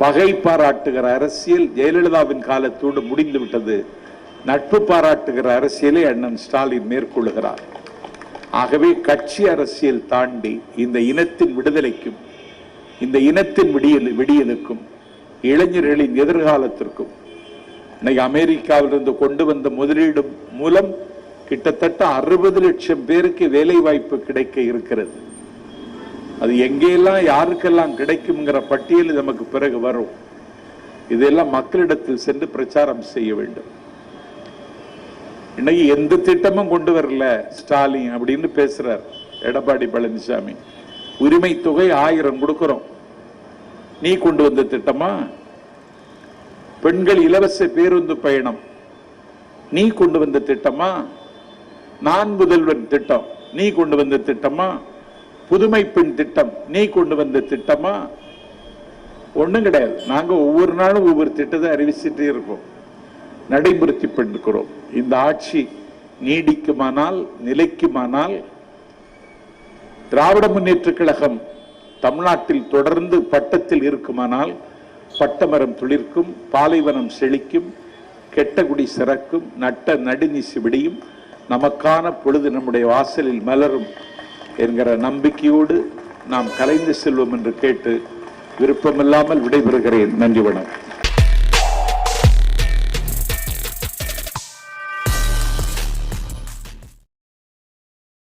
பகை பாராட்டுகிற அரசியல் ஜெயலலிதாவின் காலத்தோடு முடிந்து விட்டது. நட்பு பாராட்டுகிற அரசியலை அண்ணன் ஸ்டாலின் மேற்கொள்கிறார். ஆகவே கட்சி அரசியல் தாண்டி இந்த இனத்தின் விடுதலைக்கும் இந்த இனத்தின் விடியல் விடியலுக்கும் இளைஞர்களின் எதிர்காலத்திற்கும் இன்னைக்கு அமெரிக்காவிலிருந்து கொண்டு வந்த முதலீடு மூலம் கிட்டத்தட்ட அறுபது லட்சம் பேருக்கு வேலை வாய்ப்பு கிடைக்க இருக்கிறது. அது எங்கெல்லாம் யாருக்கெல்லாம் கிடைக்குங்கிற பட்டியல் நமக்கு பிறகு வரும். இதெல்லாம் மக்களிடத்தில் சென்று பிரச்சாரம் செய்ய வேண்டும். இன்னைக்கு எந்த திட்டமும் கொண்டு வரல ஸ்டாலின் அப்படின்னு பேசுறார். எடப்பாடி பழனிசாமி. உரிமை தொகை ஆயிரம் கொடுக்கிறோம். நீ கொண்டு வந்த திட்டமா? பெண்கள் இலவச பேருந்து பயணம். நீ கொண்டு வந்த திட்டமா? நான் முதல்வன் திட்டம். நீ கொண்டு வந்த திட்டமா? புதுமை பெண் திட்டம். நீ கொண்டு வந்த திட்டமா? ஒண்ணும் கிடையாது. நாங்க ஒவ்வொரு நாளும் ஒவ்வொரு திட்டத்தை அறிவிச்சுட்டே இருக்கோம். நடைமுறைத்தி பண்ணிருக்கிறோம் இந்த ஆட்சி நீடிக்குமானால் நிலைக்குமானால் திராவிட முன்னேற்ற கழகம் தமிழ்நாட்டில் தொடர்ந்து பட்டத்தில் இருக்குமானால் பட்டமரம் துளிர்க்கும் பாலைவனம் செழிக்கும் கெட்டகுடி சிறக்கும் நட்ட நடுநிசி விடியும் நமக்கான பொழுது நம்முடைய வாசலில் மலரும் என்கிற நம்பிக்கையோடு நாம் கலைந்து செல்வோம் என்று கேட்டு விருப்பமில்லாமல் விடைபெறுகிறேன். நன்றி வணக்கம்.